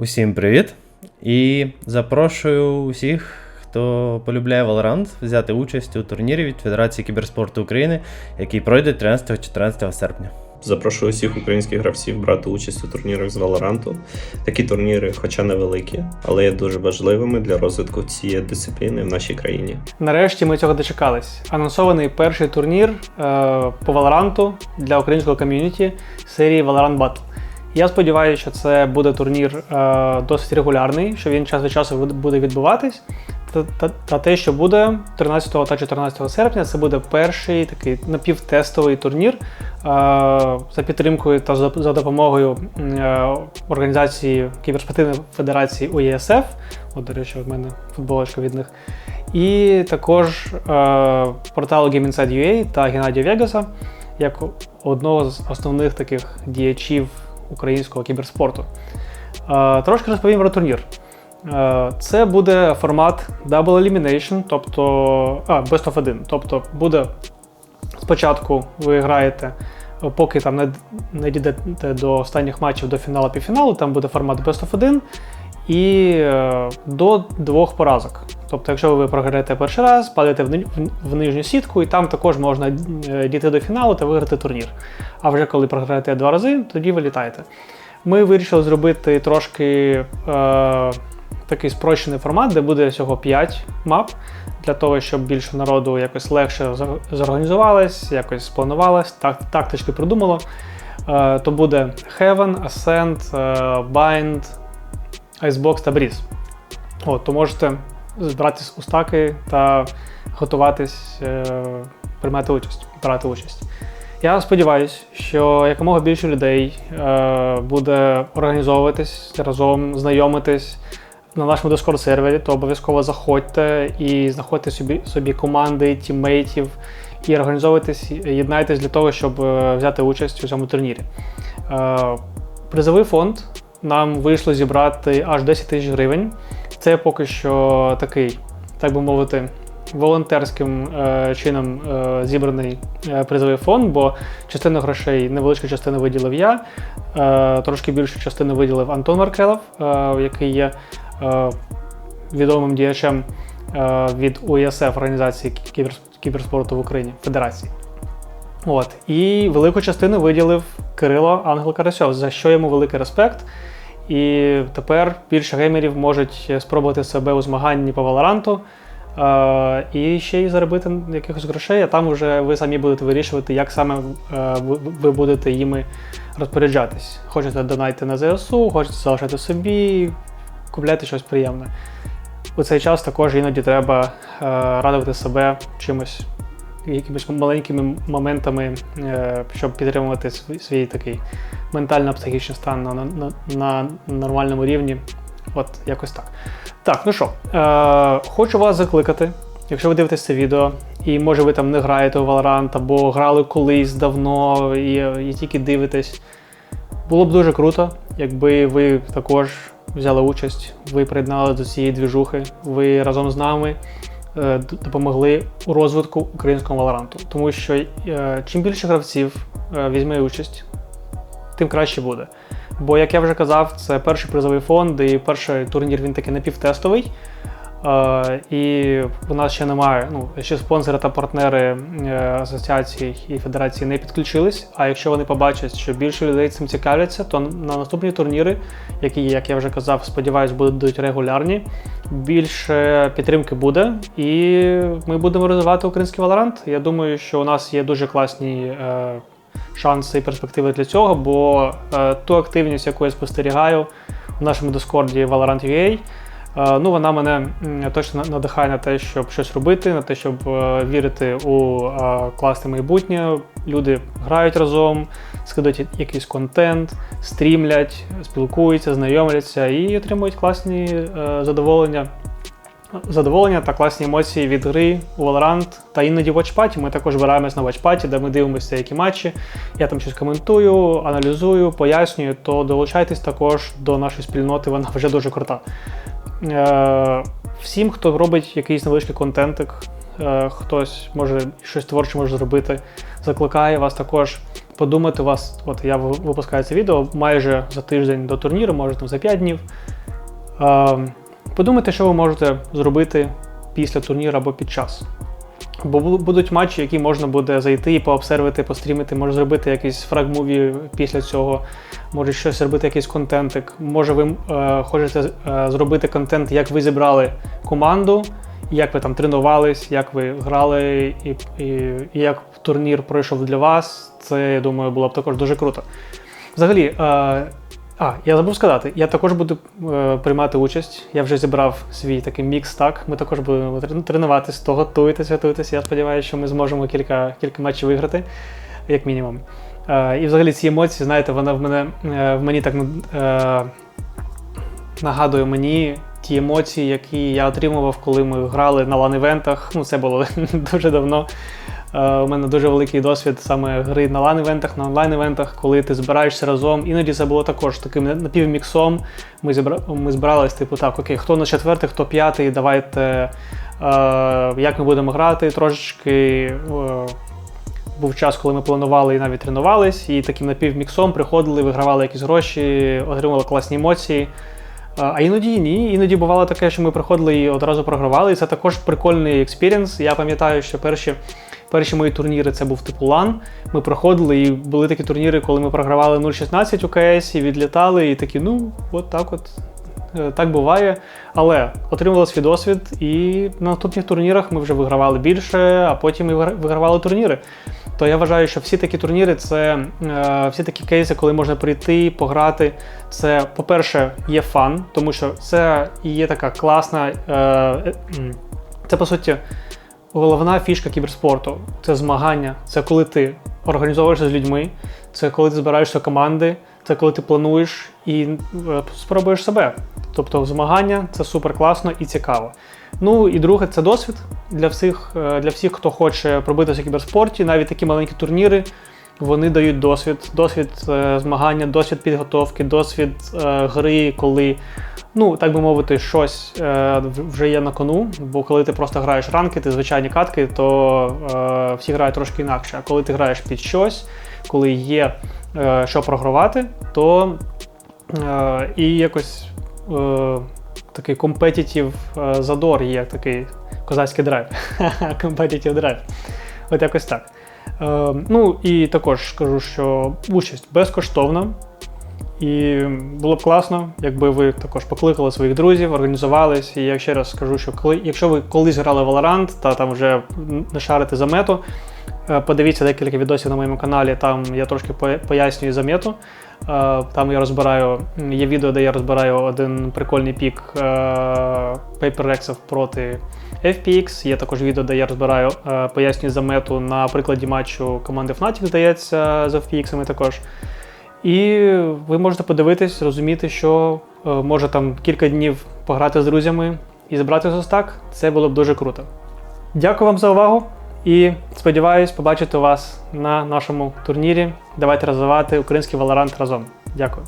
Усім привіт! І запрошую усіх, хто полюбляє Valorant, взяти участь у турнірі від Федерації кіберспорту України, який пройде 13-14 серпня. Запрошую усіх українських гравців брати участь у турнірах з Валоранту. Такі турніри, хоча невеликі, але є дуже важливими для розвитку цієї дисципліни в нашій країні. Нарешті ми цього дочекались. Анонсований перший турнір е, по Valorant для українського ком'юніті серії Valorant Battle. Я сподіваюся, що це буде турнір е, досить регулярний, що він час від часу буде відбуватись. Та, та, та те, що буде 13 та 14 серпня, це буде перший такий напівтестовий турнір е, за підтримкою та за, за допомогою е, організації Кіберспортивної федерації УЄСФ. От, до речі, в мене футболочка від них. І також е, порталу Game Inside UA та Геннадія Вегаса як одного з основних таких діячів українського кіберспорту. Е, трошки розповім про турнір. Е, Це буде формат Double Elimination, тобто а, Best of 1. Тобто буде спочатку ви граєте, поки там не, не дійдете до останніх матчів до фіналу півфіналу, там буде формат Best of 1 і е, до двох поразок. Тобто, якщо ви програєте перший раз, падаєте в, ни- в нижню сітку, і там також можна е, дійти до фіналу та виграти турнір. А вже коли програєте два рази, тоді ви літаєте. Ми вирішили зробити трошки е, такий спрощений формат, де буде всього 5 мап, для того, щоб більше народу якось легше зор- зорганізувалось, якось спланувалось, так, тактички придумало. Е, то буде Heaven, Ascent, е, Bind, Icebox та Breeze. От, то можете збиратись у стаки та готуватись е, приймати участь, брати участь. Я сподіваюся, що якомога більше людей е, буде організовуватись разом, знайомитись на нашому Discord сервері, то обов'язково заходьте і знаходьте собі, собі команди, тіммейтів і організовуйтесь, єднайтесь для того, щоб е, взяти участь у цьому турнірі. Е, призовий фонд нам вийшло зібрати аж 10 тисяч гривень. Це поки що такий, так би мовити, волонтерським е, чином е, зібраний е, призовий фонд, бо частину грошей, невеличку частину виділив я, е, трошки більшу частину виділив Антон Маркелов, е, який є е, відомим діячем е, від УЄСФ організації кіберспорту в Україні Федерації. От. І велику частину виділив Кирило Ангел Карасьов, за що йому великий респект. І тепер більше геймерів можуть спробувати себе у змаганні по Валоранту. Е, і ще й заробити якихось грошей, а там вже ви самі будете вирішувати, як саме е, ви, будете їми розпоряджатись. Хочете донайте на ЗСУ, хочете залишати собі, купляти щось приємне. У цей час також іноді треба е, радувати себе чимось, якимись маленькими моментами, е, щоб підтримувати свій, такий ментально-психічний стан на, на, на нормальному рівні. От якось так. Так, ну що, е, хочу вас закликати, якщо ви дивитесь це відео, і може ви там не граєте у Valorant, або грали колись давно і, і тільки дивитесь. Було б дуже круто, якби ви також взяли участь, ви приєднали до цієї двіжухи, ви разом з нами допомогли у розвитку українського Валоранту. Тому що е, чим більше гравців е, візьме участь, тим краще буде. Бо, як я вже казав, це перший призовий фонд, і перший турнір він такий напівтестовий. Е, і у нас ще немає, ну, ще спонсори та партнери е, асоціації і федерації не підключились. А якщо вони побачать, що більше людей цим цікавляться, то на наступні турніри, які, як я вже казав, сподіваюсь, будуть регулярні, більше підтримки буде, і ми будемо розвивати український валорант. Я думаю, що у нас є дуже класні. Е, шанси і перспективи для цього, бо е, ту активність, яку я спостерігаю в нашому дискорді Valorant.ua, ну вона мене точно надихає на те, щоб щось робити, на те, щоб е, вірити у е, класне майбутнє. Люди грають разом, скидають якийсь контент, стрімлять, спілкуються, знайомляться і отримують класні е, задоволення задоволення та класні емоції від гри у Valorant та іноді в Watchpad. Ми також збираємось на Watchpad, де ми дивимося які матчі. Я там щось коментую, аналізую, пояснюю, то долучайтесь також до нашої спільноти, вона вже дуже крута. Е, всім, хто робить якийсь невеличкий контентик, е, хтось може щось творче може зробити, закликає вас також подумати у вас, от я випускаю це відео майже за тиждень до турніру, може там за 5 днів. Е, подумайте, що ви можете зробити після турніру або під час. Бо будуть матчі, які можна буде зайти і пообсервити, пострімити, може зробити якийсь фрагмуві після цього, може щось робити, якийсь контентик. Може, ви е, хочете е, зробити контент, як ви зібрали команду, як ви там тренувались, як ви грали, і, і, і як турнір пройшов для вас. Це, я думаю, було б також дуже круто. Взагалі, е, а, я забув сказати, я також буду е, приймати участь. Я вже зібрав свій такий мікс так. Ми також будемо трен- тренуватись, то готуйтесь, готуйтесь. Я сподіваюся, що ми зможемо кілька, кілька матчів виграти, як мінімум. Е, і взагалі ці емоції, знаєте, вона в мене е, в мені так е, нагадує мені ті емоції, які я отримував, коли ми грали на лан-івентах. Ну, це було дуже давно. Е, У мене дуже великий досвід саме гри на лан-івентах, на онлайн-івентах, коли ти збираєшся разом. Іноді це було також таким напівміксом. Ми, зібра... ми збирались, типу, так, окей, хто на четвертий, хто п'ятий, давайте е, як ми будемо грати трошечки. Е, був час, коли ми планували і навіть тренувались, і таким напівміксом приходили, вигравали якісь гроші, отримували класні емоції. А а іноді ні. Іноді бувало таке, що ми приходили і одразу програвали. І це також прикольний експірієнс. Я пам'ятаю, що перші, перші мої турніри це був типу LAN. Ми проходили, і були такі турніри, коли ми програвали 0.16 у КС і відлітали, і такі, ну, от так от. Е, Так буває, але отримували свій досвід, і на наступних турнірах ми вже вигравали більше, а потім і вигравали турніри. То я вважаю, що всі такі турніри це е, всі такі кейси, коли можна прийти, пограти. Це, по-перше, є фан, тому що це і є така класна. Е, е, це по суті головна фішка кіберспорту. Це змагання, це коли ти організовуєшся з людьми, це коли ти збираєшся команди, це коли ти плануєш і е, спробуєш себе. Тобто змагання це супер класно і цікаво. Ну і друге, це досвід для всіх, е, для всіх, хто хоче пробитися в кіберспорті. Навіть такі маленькі турніри вони дають досвід, досвід е, змагання, досвід підготовки, досвід е, гри, коли, ну так би мовити, щось е, вже є на кону. Бо коли ти просто граєш ранки, ти звичайні катки, то е, всі грають трошки інакше. А коли ти граєш під щось, коли є е, що програвати, то е, і якось е, такий компетітів задор є, такий козацький драйв. Компетітів драйв. От якось так. Е, ну і також скажу, що участь безкоштовна. І було б класно, якби ви також покликали своїх друзів, організувались. І я ще раз скажу, що коли, якщо ви колись грали в Valorant та там вже не шарите за мету, подивіться декілька відосів на моєму каналі, там я трошки пояснюю за мету. Е, Там я розбираю, є відео, де я розбираю один прикольний пік е, PaperX проти FPX. Є також відео, де я розбираю, е, пояснюю за мету на прикладі матчу команди Fnatic, здається, з FPX також. І ви можете подивитись, розуміти, що е, може там кілька днів пограти з друзями і збирати зостак. Це було б дуже круто. Дякую вам за увагу і сподіваюсь побачити вас на нашому турнірі. Давайте розвивати український Valorant разом. Дякую.